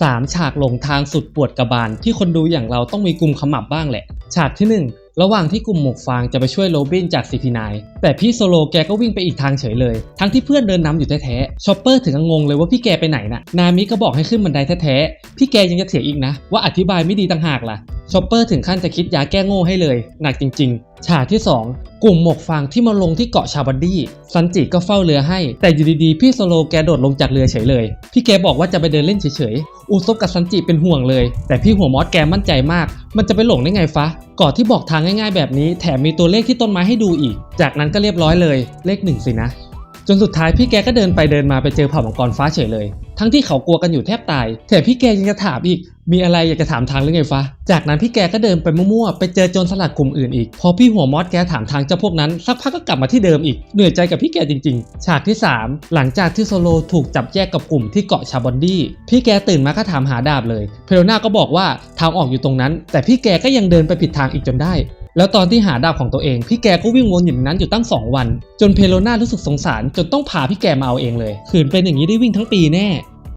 3. ฉากหลงทางสุดปวดกระบาล ที่คนดูอย่างเราต้องมีกลุ่มขมับบ้างแหละ ฉากที่ 1 ระหว่างที่กลุ่มหมวกฟางจะไปช่วยโรบินจากซิทินายแต่พี่โซโลแกก็วิ่งไปอีกทางเฉยเลย ทั้งที่เพื่อนเดินนำอยู่แท้ๆชอปเปอร์ถึงงงเลยว่าพี่แกไปไหนน่ะนามิก็บอกให้ขึ้นบันไดแท้ๆพี่แกยังจะเถียงอีกนะ ว่าอธิบายไม่ดีต่างหากล่ะ ชอปเปอร์ถึงขั้นจะคิดยาแก้โง่ให้เลย หนักจริง ๆ ฉากที่ 2 กลุ่มหมกฟางที่มาลงที่เกาะชาบันดี้ซันจิก็เฝ้าเรือให้ แต่อยู่ดีๆ พี่โซโลแกโดดลงจากเรือเฉยเลย พี่แกบอกว่าจะไปเดินเล่นเฉยๆอูซบกับซันจิเป็นห่วงเลย แต่พี่หัวมอสแกมั่นใจมาก มันจะไปหลงได้ไงฟะเกาะที่บอกทางง่าย ๆ แบบนี้แถมมีตัวเลขที่ต้นไม้ให้ดูอีก จากนั้นก็เรียบร้อยเลย เลขหนึ่งสินะจนสุดท้ายพี่แกก็เดินไปเดินมาไปเจอเผ่ามังกรฟ้าเฉยเลย ทั้งที่เขากลัวกันอยู่แทบตายแถมพี่แกยังจะถามอีก มีอะไรอยากจะถามทางหรือไงฟะจากนั้นพี่แกก็เดินไปมั่วๆไปเจอโจรสลัดกลุ่มอื่นอีก พอพี่หัวมอสแกถามทางเจ้าพวกนั้นสักพักก็กลับมาที่เดิมอีกเหนื่อยใจกับพี่แกจริงๆ ฉากที่ 3 หลังจากที่โซโลถูกจับแยกกับกลุ่มที่เกาะชาบอนดี้พี่แกตื่นมาก็ถามหาดาบเลย เพโลนาก็บอกว่าทางออกอยู่ตรงนั้น แต่พี่แกก็ยังเดินไปผิดทางอีกจนได้ แล้วตอนที่หาดาบของตัวเอง พี่แกก็วิ่งวนอยู่ในนั้นอยู่ตั้ง 2 วัน จนเพโลนารู้สึกสงสาร จนต้องพาพี่แกมาเอาเองเลยขืนเป็นอย่างนี้ได้วิ่งทั้งปีแน่